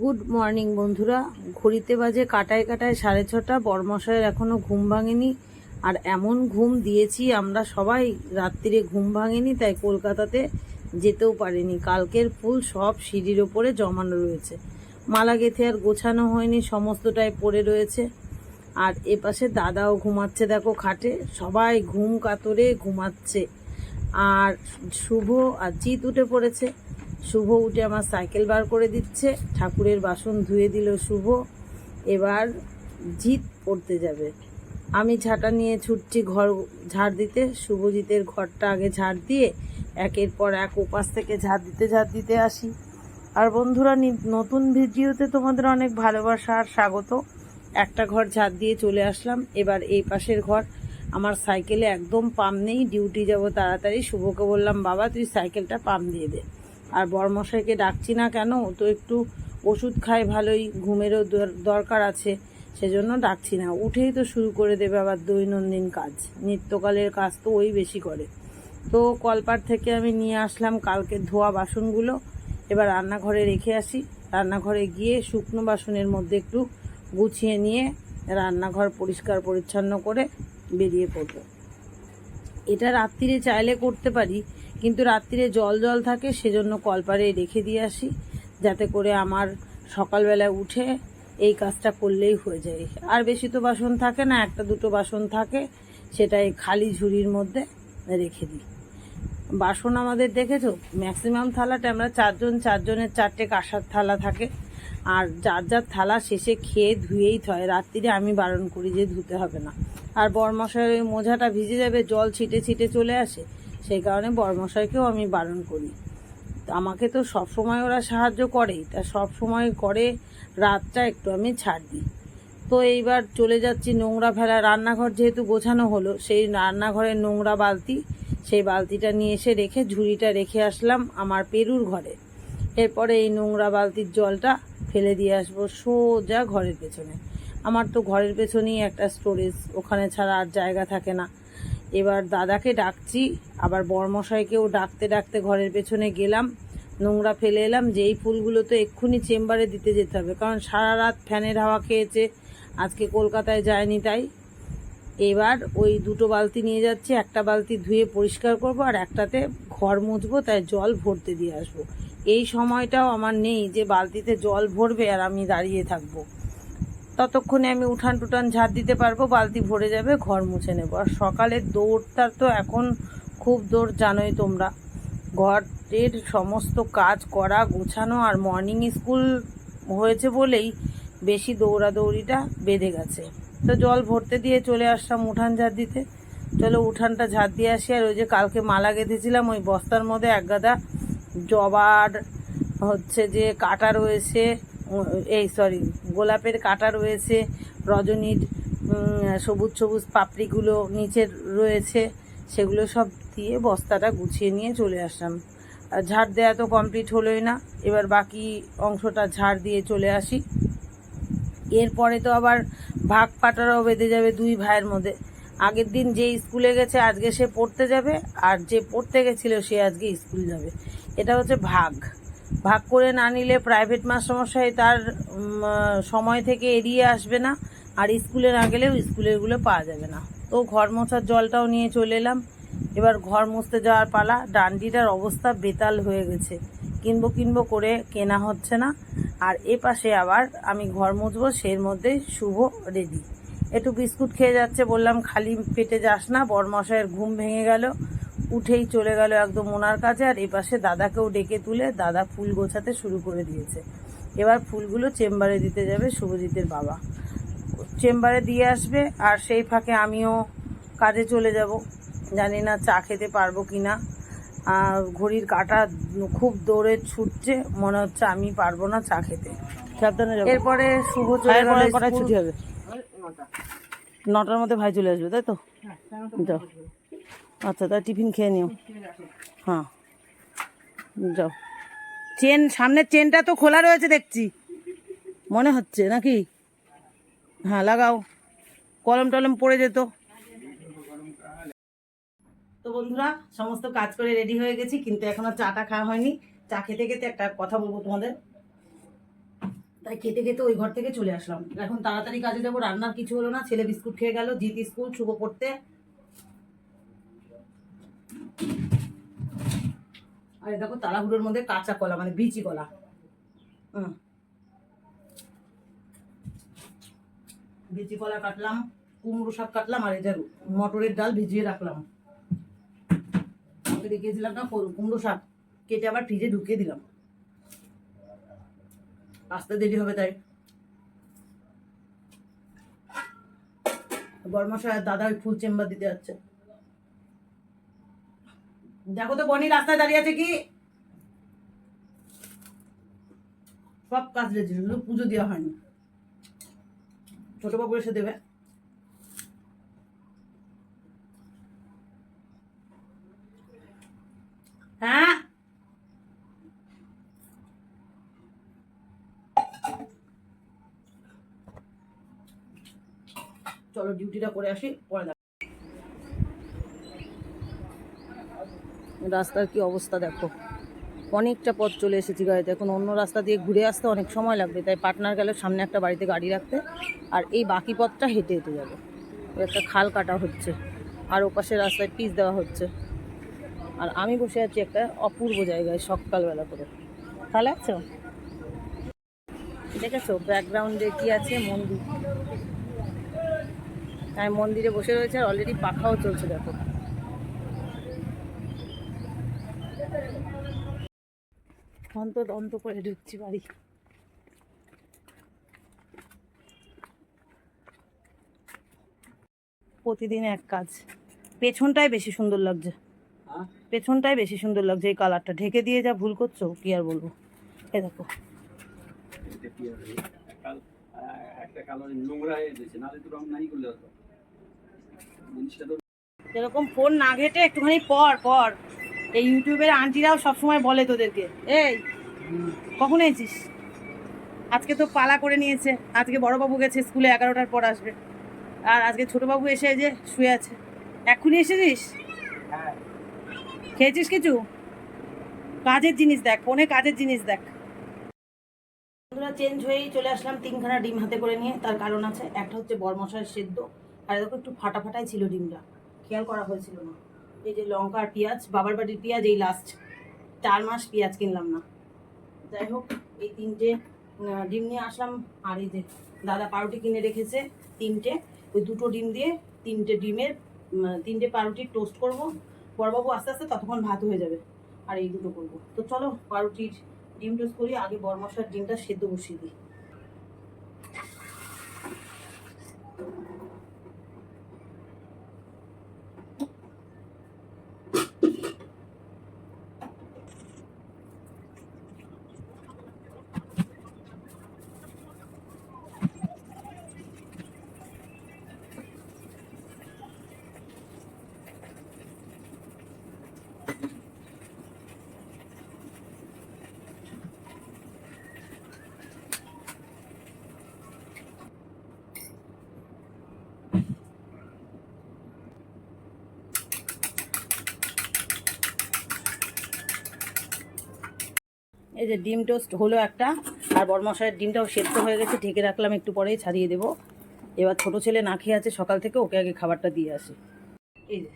Good morning, বন্ধুরা। ঘড়িতে বাজে কাটায় কাটায় সাড়ে ছটা। বরমশায়ের এখনও ঘুম ভাঙেনি। আর এমন ঘুম দিয়েছি আমরা সবাই, রাত্রিরে ঘুম ভাঙেনি, তাই কলকাতাতে যেতেও পারিনি। কালকের ফুল সব সিঁড়ির ওপরে জমানো রয়েছে। মালা গেথে আর গোছানো হয়নি, সমস্তটাই পড়ে রয়েছে। আর এপাশে দাদাও ঘুমাচ্ছে, দেখো খাটে। সবাই ঘুম কাতরে ঘুমাচ্ছে। আর শুভ আর জিৎ উঠে পড়েছে। শুভ উঠে আমার সাইকেল বার করে দিচ্ছে, ঠাকুরের বাসন ধুয়ে দিল শুভ, এবার জিৎ পড়তে যাবে। আমি ঝাঁটা নিয়ে ছুটছি ঘর ঝাড় দিতে, শুভজিতের ঘরটা আগে ঝাড় দিয়ে একের পর এক উপাস থেকে ঝাড় দিতে ঝাড় দিতে আসি। আর বন্ধুরা নতুন ভিডিওতে তোমাদের অনেক ভালোবাসা আর স্বাগত। একটা ঘর ঝাড় দিয়ে চলে আসলাম, এবার এই পাশের ঘর। আমার সাইকেলে একদম পাম নেই, ডিউটি যাব তাড়াতাড়ি। শুভকে বললাম, বাবা, তুই সাইকেলটা পাম দিয়ে দে। আর বরমশাইকে ডাকছি না কেন? তো একটু ওষুধ খায় ভালোই, ঘুমেরও দর- দরকার আছে, সেজন্য ডাকছি না। উঠেই তো শুরু করে দেবে আবার দৈনন্দিন কাজ। নিত্যকালের কাজ তো ওই বেশি করে। তো কলপার থেকে আমি নিয়ে আসলাম কালকে ধোয়া বাসনগুলো। এবার রান্নাঘরে রেখে আসি। রান্নাঘরে গিয়ে শুকনো বাসনের মধ্যে একটু গুছিয়ে নিয়ে রান্নাঘর পরিষ্কার পরিচ্ছন্ন করে বেরিয়ে পড়ব। এটা রাত্রিরে চাইলে করতে পারি, কিন্তু রাত্রিরে জল জল থাকে সেজন্য কলপারে রেখে দিয়ে আসি, যাতে করে আমার সকালবেলা উঠে এই কাজটা করলেই হয়ে যায়। আর বেশি তো বাসন থাকে না, একটা দুটো বাসন থাকে, সেটাই খালি ঝুড়ির মধ্যে রেখে দিই। বাসন আমাদের দেখেছ? ম্যাক্সিমাম থালাটা আমরা চারজন, চারজনের চারটে কাঁসার থালা থাকে। আর যার যার থালা শেষে খেয়ে ধুয়েই থয়। রাত্রিরে আমি বারণ করি যে ধুতে হবে না। আর বরমশাইয়ের ওই মোজাটা ভিজে যাবে, জল ছিটে ছিটে চলে আসে, সেই কারণে বরমশাইকেও আমি বারণ করি। আমাকে তো সব সময় ওরা সাহায্য করেই, তা সব সময় করে, রাতটা একটু আমি ছাড় দিই। তো এইবার চলে যাচ্ছি নোংরা ফেলা রান্নাঘর যেহেতু গোছানো হলো, সেই রান্নাঘরের নোংরা বালতি, সেই বালতিটা নিয়ে এসে রেখে ঝুড়িটা রেখে আসলাম আমার পেরুর ঘরে। এরপরে এই নোংরা বালতির জলটা ফেলে দিয়ে আসব, সোজা ঘরের পেছনে। আমার তো ঘরের পেছনেই একটা স্টোরেজ ওখানে ছাড়া আর জায়গা থাকে না। এবার দাদাকে ডাকছি, আবার বরমশাইকেও ডাকতে ডাকতে ঘরের পেছনে গেলাম। নোংরা ফেলে এলাম যে এই ফুলগুলো তো এক্ষুনি চেম্বারে দিতে যেতে হবে, কারণ সারা রাত ফ্যানের হাওয়া খেয়েছে, আজকে কলকাতায় যায়নি তাই। এবার ওই দুটো বালতি নিয়ে যাচ্ছি, একটা বালতি ধুয়ে পরিষ্কার করব, আর একটাতে ঘর মুছবো, তাই জল ভরতে দিয়ে আসব। এই সময়টাও আমার নেই যে বালতিতে জল ভরবে আর আমি দাঁড়িয়ে থাকব। ততক্ষণে আমি উঠান টুটান ঝাড় দিতে পারব, বালতি ভরে যাবে, ঘর মুছে নেব। আর সকালের দৌড়টার তো এখন খুব দৌড় জানোই তোমরা। ঘরের সমস্ত কাজ করা, গোছানো আর মর্নিং স্কুল হয়েছে বলেই বেশি দৌড়াদৌড়িটা বেঁধে গেছে। তো জল ভরতে দিয়ে চলে আসলাম উঠান ঝাড় দিতে। চলো উঠানটা ঝাড় দিয়ে আসি আর ওই যে কালকে মালা গেঁথেছিলাম, ওই বস্তার মধ্যে এক গাদা জবার হচ্ছে যে কাটা রয়েছে এই সরি গোলাপের কাটা রয়েছে, রজনীর সবুজ সবুজ পাপড়িগুলো নিচে রয়েছে, সেগুলো সব দিয়ে বস্তাটা গুছিয়ে নিয়ে চলে আসলাম। ঝাড় দেওয়া তো কমপ্লিট হলোই না, এবার বাকি অংশটা ঝাড় দিয়ে চলে আসি। এরপরে তো আবার ভাগ পাটারাও বেঁধে যাবে দুই ভাইয়ের মধ্যে। আগের দিন যে স্কুলে গেছে, আজকে সে পড়তে যাবে, আর যে পড়তে গেছিল সে আজকে স্কুল যাবে। এটা হচ্ছে ভাগ। ভাগ করে না নিলে প্রাইভেট মাস্টারমশাই তার সময় থেকে এড়িয়ে আসবে না, আর স্কুলে না গেলেও স্কুলেরগুলো পাওয়া যাবে না। তো ঘর মোছার জলটাও নিয়ে চলে এলাম। এবার ঘর মুছতে যাওয়ার পালা, ডান্ডিটার অবস্থা বেতাল হয়ে গেছে। কিনবো কিনবো করে কেনা হচ্ছে না। আর এ পাশে আবার আমি ঘর মুছবো, সের মধ্যে শুভ রেডি। একটু বিস্কুট খেয়ে যাচ্ছে বললাম খালি পেটে যাস না বরমশাইয়ের ঘুম ভেঙে গেল। উঠেই চলে গেল একদম ওনার কাছে আর এ পাশে দাদাকেও ডেকে তুলে দাদা ফুল গোছাতে শুরু করে দিয়েছে। এবার ফুলগুলো চেম্বারে দিতে যাবে শুভজিতের বাবা। চেম্বারে দিয়ে আসবে আর সেই ফাঁকে আমিও কাজে চলে যাব। জানি না চা খেতে পারব কি না। আর ঘড়ির কাটা খুব দৌড়ে ছুটছে মনে হচ্ছে আমি পারব না চা খেতে। এরপরে শুভ চলে গেল। ছুটি হবে? নটার মধ্যে। ভাই চলে আসবে তাই তো? যাও। আচ্ছা তাই টিফিন খেয়ে নিও। হ্যাঁ। যাও। চেন সামনের চেনটা তো খোলা রয়েছে দেখছি। মনে হচ্ছে নাকি? হ্যাঁ লাগাও। কলম টলম পড়ে যেত। তো বন্ধুরা সমস্ত কাজ করে রেডি হয়ে গেছি কিন্তু এখনও চাটা খাওয়া হয়নি। চা খেতে খেতে একটা কথা বলব তোমাদের। তাই খেতে খেতে ওই ঘর থেকে চলে আসলাম। এখন তাড়াতাড়ি কাজে যাব, রান্নার কিছু হলো না, ছেলে বিস্কুট খেয়ে গেল জিত স্কুল, শুভ করতে আর দেখো তাড়াহুড়োর মধ্যে কাঁচা কলা মানে বিচি কলা। হুম। বিচি কলা কাটলাম, কুমড়ো শাক কাটলাম, আর যে মটরের ডাল ভিজিয়ে রাখলাম। দেখিয়েছিলাম না, কুমড়ো শাক কেটে আবার ফ্রিজে ঢুকিয়ে দিলাম। আসতে দেরি হবে তাই। বর্মশায় দাদা ওই ফুল চেম্বার দিতে যাচ্ছে। দেখো তো বনি, রাস্তায় দাঁড়িয়ে আছে কি? সব কাজ রেডি, শুধু পুজো দেওয়া হয়নি। ছোট বাবু এসে দেবে হ্যাঁ চলো ডিউটিটা করে আসি, পরে রাস্তার কি অবস্থা দেখো। অনেকটা পথ চলে এসেছি গাড়িতে এখন অন্য রাস্তা দিয়ে ঘুরে আসতে অনেক সময় লাগবে, তাই পার্টনার গেলে সামনে একটা বাড়িতে গাড়ি রাখতে আর এই বাকি পথটা হেঁটে হেঁটে যাবে। একটা খাল কাটা হচ্ছে, আর ওপাশে রাস্তায় পিচ দেওয়া হচ্ছে। আর আমি বসে আছি একটা অপূর্ব জায়গায় সকালবেলা করে। ভালো আছো? দেখেছ? ব্যাকগ্রাউন্ডে কি আছে? মন্দির তাই মন্দিরে বসে রয়েছে আর অলরেডি পাখাও চলছে দেখো। অন্ত অন্ত করে ঢুকছি বাড়ি। প্রতিদিন এক কাজ। পেছনটাই বেশি সুন্দর লাগছে। পেছনটাই বেশি সুন্দর লাগছে এই কালারটা। ঢেকে দিয়ে যা ভুল করছ কি আর বলব? এ দেখো। একটা কালার নোংরা হয়ে গেছে নাহলে তো রং নাই করলে হতো। এরকম ফোন না ঘেটে একটুখানি পর পর। এই ইউটিউবের আন্টিরাও সবসময় বলে তোদেরকে এই কখন এসেছিস আজকে তো পালা করে নিয়েছে। আজকে বড়বাবু গেছে স্কুলে এগারোটার পর আসবে। আর আজকে ছোটবাবু এসে যে শুয়ে আছে। এক্ষুনি এসেছিস হ্যাঁ। খেয়েছিস কিছু? কাজের জিনিস দেখ ফোনে কাজের জিনিস দেখ। বন্ধুরা চেঞ্জ হয়েই চলে আসলাম তিনখানা ডিম হাতে করে নিয়ে তার কারণ আছে একটা হচ্ছে বরমশার সেদ্ধ। আর দেখো একটু ফাটা ফাটাই ছিল ডিমটা। খেয়াল করা হয়েছিল না। এই যে লঙ্কা আর পেঁয়াজ, বাবার বাড়ির পেঁয়াজ এই লাস্ট চার মাস পেঁয়াজ কিনলাম না। যাই হোক, এই তিনটে ডিম নিয়ে আসলাম। আর এই যে দাদা পাউরুটি কিনে রেখেছে তিনটে। ওই দুটো ডিম দিয়ে তিনটে ডিমের তিনটে পাউরুটি টোস্ট করব। বড়বাবু আস্তে আস্তে ততক্ষণ ভাত হয়ে যাবে। আর এই দুটো করব। তো চলো পাউরুটির ডিম টোস্ট করি, আগে বড় মশলার ডিমটা সেদ্ধ বসিয়ে দিই। যে ডিম টোস্ট হলো একটা, আর বড়মশাইয়ের ডিমটাও সেদ্ধ হয়ে গেছে, ঢেকে রাখলাম, একটু পরেই ছাড়িয়ে দেবো। এবার ছোট ছেলে না খেয়ে আছে, সকাল থেকে ওকে আগে খাবারটা দিয়ে আসি। এই যে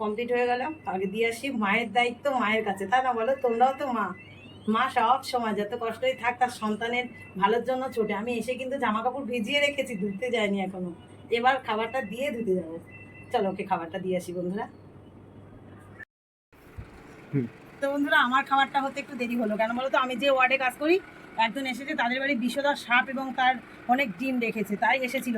কমপ্লিট হয়ে গেল আগে দিয়ে আসি। মায়ের দায়িত্ব মায়ের কাছে, তা না বলো? তোমরাও তো মা। মা সব সময়, যত কষ্টই থাক তার সন্তানের ভালোর জন্য ছোটে। আমি এসে কিন্তু জামা কাপড় ভিজিয়ে রেখেছি, ধুতে যায়নি এখনও। এবার খাবারটা দিয়ে ধুতে যাব। চলো, ওকে খাবারটা দিয়ে আসি, বন্ধুরা। তো বন্ধুরা, আমার খাবারটা হতে একটু দেরি হলো। কেন বলো তো, আমি যে ওয়ার্ডে কাজ করি, একজন এসেছে, তাদের বাড়ি বিষধর সাপ এবং তার অনেক ডিম রেখেছে তাই এসেছিল।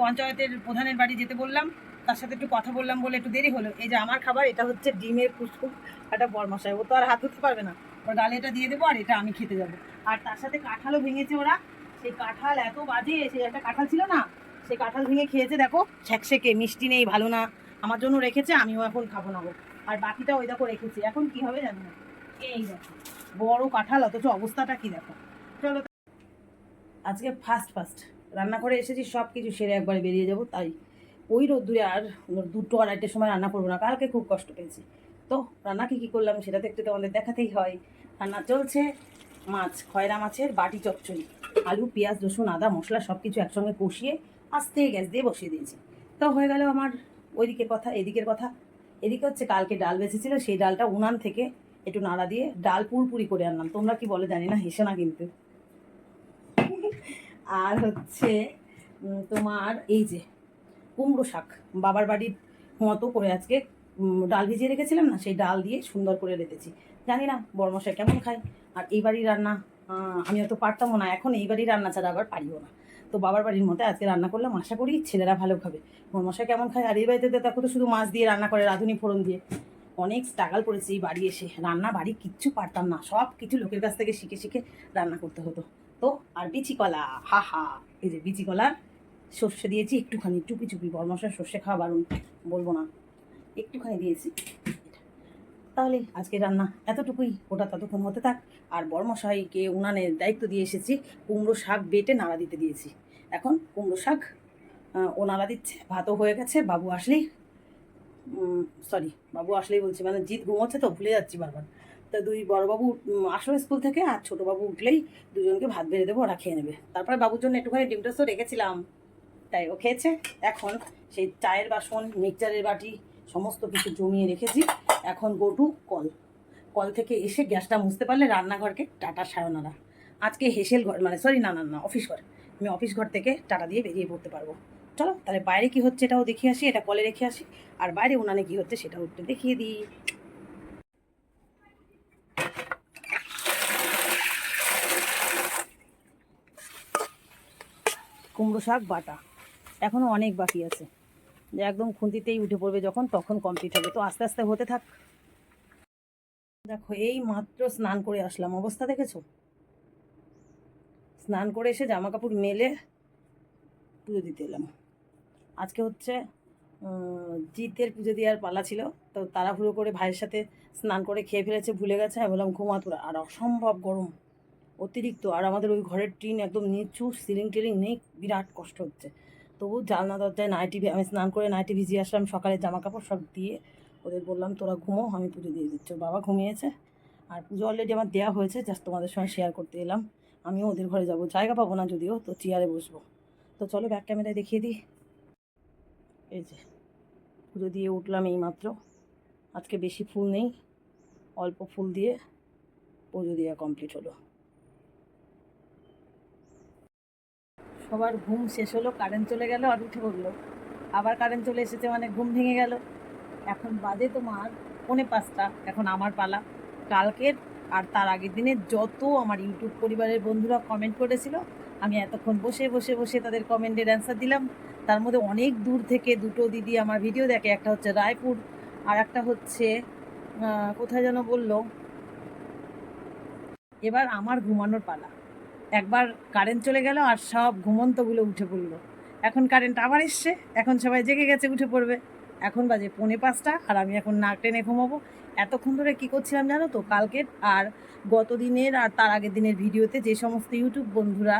পঞ্চায়েতের প্রধানের বাড়ি যেতে বললাম, তার সাথে একটু কথা বললাম বলে একটু দেরি হলো। এই যে আমার খাবার, এটা হচ্ছে ডিমের কুসুম একটা বরমশাই। ও তো আর হাত ধুতে পারবে না। ওর গালে এটা দিয়ে দেবো আর এটা আমি খেতে যাব। আর তার সাথে কাঁঠালও ভেঙেছে ওরা। সেই কাঁঠাল এত বাজে, সেই একটা কাঁঠাল ছিল না, সেই কাঁঠাল ভেঙে খেয়েছে, দেখো ছ্যাকশেকে মিষ্টি নেই, ভালো না। আমার জন্য রেখেছে, আমিও এখন খাব না। আর বাকিটা ওই দেখো রেখেছি। এখন কি হবে জানি না। এই দেখো, বড় কাঁঠাল, অথচ অবস্থাটা কি দেখো। চলো আজকে ফার্স্ট ফার্স্ট রান্না করে এসেছি সব কিছু সেরে একবারে বেরিয়ে যাব, তাই ওই রোদ্দুরে আর দুটো আড়াইটের সময় রান্না করব না। কালকে খুব কষ্ট পেয়েছি। তো রান্না কী কী করলাম সেটা তো একটু তোমাদের দেখাতেই হয়। রান্না চলছে মাছ, খয়রা মাছের, বাটি চচ্চড়ি, আলু, পেঁয়াজ, রসুন, আদা, মশলা সব কিছু একসঙ্গে কষিয়ে আস্তে গ্যাস দিয়ে বসিয়ে দিয়েছি। তো হয়ে গেল আমার ওইদিকের কথা, এদিকের কথা। এদিকে হচ্ছে কালকে ডাল বেঁচেছিল, সেই ডালটা উনান থেকে একটু নাড়া দিয়ে ডাল পুরপুরি করে আনলাম। তোমরা কি বলে জানি না, হেসে না কিন্তু। আর হচ্ছে তোমার এই যে কুমড়ো শাক, বাবার বাড়ির মতো করে আজকে ডাল ভিজিয়ে রেখেছিলাম না, সেই ডাল দিয়ে সুন্দর করে রেখেছি জানি না, বড়মশাই কেমন খায়। আর এই বাড়ির রান্না আমি অত পারতামও না, এখন এই বাড়ির রান্না ছাড়া আবার পারিও না। তো বাবার বাড়ির মতো আজকে রান্না করলাম, আশা করি ছেলেরা ভালো খাবে। বড়মশাই কেমন খায় আর এই বাড়িতে দেখো তো শুধু মাছ দিয়ে রান্না করে, রাঁধুনি ফোড়ন দিয়ে। অনেক স্ট্রাগল করেছি এই বাড়ি এসে। রান্না বাড়ি কিচ্ছু পারতাম না সব কিছু লোকের কাছ থেকে শিখে শিখে রান্না করতে হতো। তো আর বিচি কলা হা হা। এই যে বিচি কলার সর্ষে দিয়েছি, একটুখানি চুপি চুপি। বরমশার সর্ষে খাওয়া বারণ, বলব না। একটুখানি দিয়েছি। তাহলে আজকে রান্না এতটুকুই। ওটা ততক্ষণ হতে থাক। আর বরমশাইকে উনানের দায়িত্ব দিয়ে এসেছি, কুমড়ো শাক বেটে নাড়া দিতে দিয়েছি। এখন কুমড়ো শাক ও নাড়া দিচ্ছে। ভাতও হয়ে গেছে, বাবু আসলেই সরি বাবু আসলেই বলছি মানে জিৎ ঘুমোচ্ছে তো, ভুলে যাচ্ছি বারবার। তা দুই বড়বাবু আসবে স্কুল থেকে, আর ছোটোবাবু উঠলেই দুজনকে ভাত বেড়ে দেবো, ওরা খেয়ে নেবে। তারপরে বাবুর জন্য একটুখানি ডিম টোস্টও রেখেছিলাম। তাই ও খেয়েছে। এখন সেই চায়ের বাসন, মিক্সচারের বাটি, সমস্ত কিছু জমিয়ে রেখেছি। এখন গো টু কল। কল থেকে এসে গ্যাসটা মুছতে পারলে রান্নাঘরকে টাটা, সায়নারা। আজকে হেসেল ঘর মানে সরি না না না অফিস ঘর। আমি অফিস ঘর থেকে টাটা দিয়ে বেরিয়ে পড়তে পারব। চলো, তাহলে বাইরে কি হচ্ছে এটাও দেখিয়ে আসি, এটা কলে রেখে আসি। আর বাইরে উনানে কি হচ্ছে সেটাও একটু দেখিয়ে দিই। কুমড়ো শাক বাটা। এখনও অনেক বাকি আছে। যে একদম খুন্তিতেই উঠে পড়বে যখন, তখন কমপ্লিট হবে। তো আস্তে আস্তে হতে থাক। দেখো, এই মাত্র স্নান করে আসলাম। অবস্থা দেখেছ? স্নান করে এসে জামা কাপড় মেলে পুজো দিতে এলাম। আজকে হচ্ছে জিতের পুজো দেওয়ার পালা ছিল। তো তাড়াহুড়ো করে ভাইয়ের সাথে স্নান করে খেয়ে ফেলেছে, ভুলে গেছে। আমি বললাম ঘুমাতোরা আর অসম্ভব গরম, অতিরিক্ত। আর আমাদের ওই ঘরের টিন একদম নিচু সিলিং টিলিং নেই। বিরাট কষ্ট হচ্ছে। তবু জালনা দরজায় নাইটি আমি স্নান করে নাইটি ভিজিয়ে আসলাম, সকালে জামা কাপড় সব দিয়ে ওদের বললাম, তোরা ঘুমো, আমি পুজো দিয়ে দিচ্ছি। বাবা ঘুমিয়েছে। আর পুজো অলরেডি আমার দেওয়া হয়েছে জাস্ট তোমাদের সঙ্গে শেয়ার করতে এলাম। আমিও ওদের ঘরে যাব, জায়গা পাবো না যদিও, তো চেয়ারে বসবো। তো চলো ব্যাক ক্যামেরায় দেখিয়ে দিই। এই যে, পুজো দিয়ে উঠলাম এই মাত্র আজকে বেশি ফুল নেই, অল্প ফুল দিয়ে পুজো দেওয়া কমপ্লিট হলো। সবার ঘুম শেষ হলো কারেন্ট চলে গেল আর উঠে পড়ল। আবার কারেন্ট চলে এসেছে মানে ঘুম ভেঙে গেল। এখন বাজে তোমার পৌনে পাঁচটা, এখন আমার পালা। কালকের আর তার আগের দিনে যত আমার ইউটিউব পরিবারের বন্ধুরা কমেন্ট করেছিল, আমি এতক্ষণ বসে বসে বসে তাদের কমেন্টের অ্যান্সার দিলাম। তার মধ্যে অনেক দূর থেকে দুটো দিদি আমার ভিডিও দেখে, একটা হচ্ছে রায়পুর আর একটা হচ্ছে কোথায় যেন বলল? এবার আমার ঘুমানোর পালা। একবার কারেন্ট চলে গেল আর সব ঘুমন্তগুলো উঠে পড়ল। এখন কারেন্ট আবার এসছে, এখন সবাই জেগে গেছে, উঠে পড়বে। এখন বাজে পৌনে পাঁচটা আর আমি এখন নাক টেনে ঘুমাবো। এতক্ষণ ধরে কী করছিলাম জানো তো, কালকের আর গত দিনের আর তার আগের দিনের ভিডিওতে যে সমস্ত ইউটিউব বন্ধুরা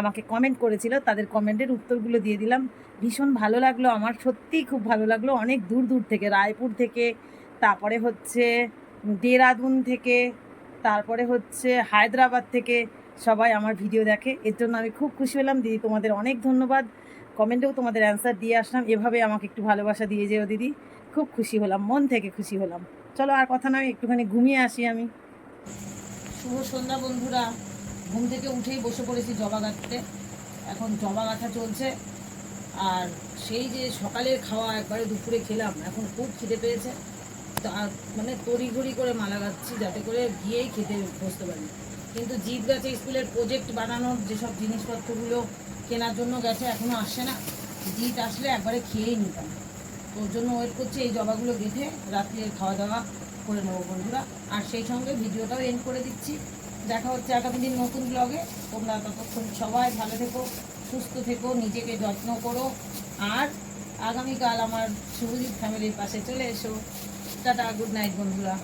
আমাকে কমেন্ট করেছিল, তাদের কমেন্টের উত্তরগুলো দিয়ে দিলাম। ভীষণ ভালো লাগল আমার, সত্যিই খুব ভালো লাগল। অনেক দূর দূর থেকে, রায়পুর থেকে, তারপরে হচ্ছে দেরাদুন থেকে, তারপরে হচ্ছে হায়দ্রাবাদ থেকে সবাই আমার ভিডিও দেখে। এর জন্য আমি খুব খুশি হলাম। দিদি, তোমাদের অনেক ধন্যবাদ। কমেন্টেও তোমাদের অ্যান্সার দিয়ে আসলাম। এভাবে আমাকে একটু ভালোবাসা দিয়ে যেও দিদি। খুব খুশি হলাম, মন থেকে খুশি হলাম। চলো আর কথা নয় একটুখানি ঘুমিয়ে আসি আমি। শুভ সন্ধ্যা বন্ধুরা। ঘুম থেকে উঠেই বসে পড়েছি জবা গাঁথতে এখন জবা গাঁথা চলছে। আর সেই যে সকালের খাওয়া একবারে দুপুরে খেলাম, এখন খুব খিদে পেয়েছে। মানে তড়িঘড়ি করে মালা গাচ্ছি যাতে করে গিয়েই খেতে বসতে পারি। কিন্তু জিৎ গেছে স্কুলের প্রজেক্ট বানানোর যেসব জিনিসপত্রগুলো কেনার জন্য গেছে এখনও আসে না। জিৎ আসলে একবারে খেয়েই নিতাম। ওর জন্য ওয়েট করছি, এই জবাগুলো গেঁথে রাত্রির খাওয়া দাওয়া করে নেব বন্ধুরা। আর সেই সঙ্গে ভিডিওটাও এন্ড করে দিচ্ছি। দেখা হচ্ছে আগামী দিন নতুন ব্লগে তোমরা ততক্ষণ সবাই ভালো থেকো, সুস্থ থেকো, নিজেকে যত্ন করো। আর আগামীকাল আমার শুভজিৎ ফ্যামিলির পাশে চলে এসো। টাটা গুড নাইট বন্ধুরা।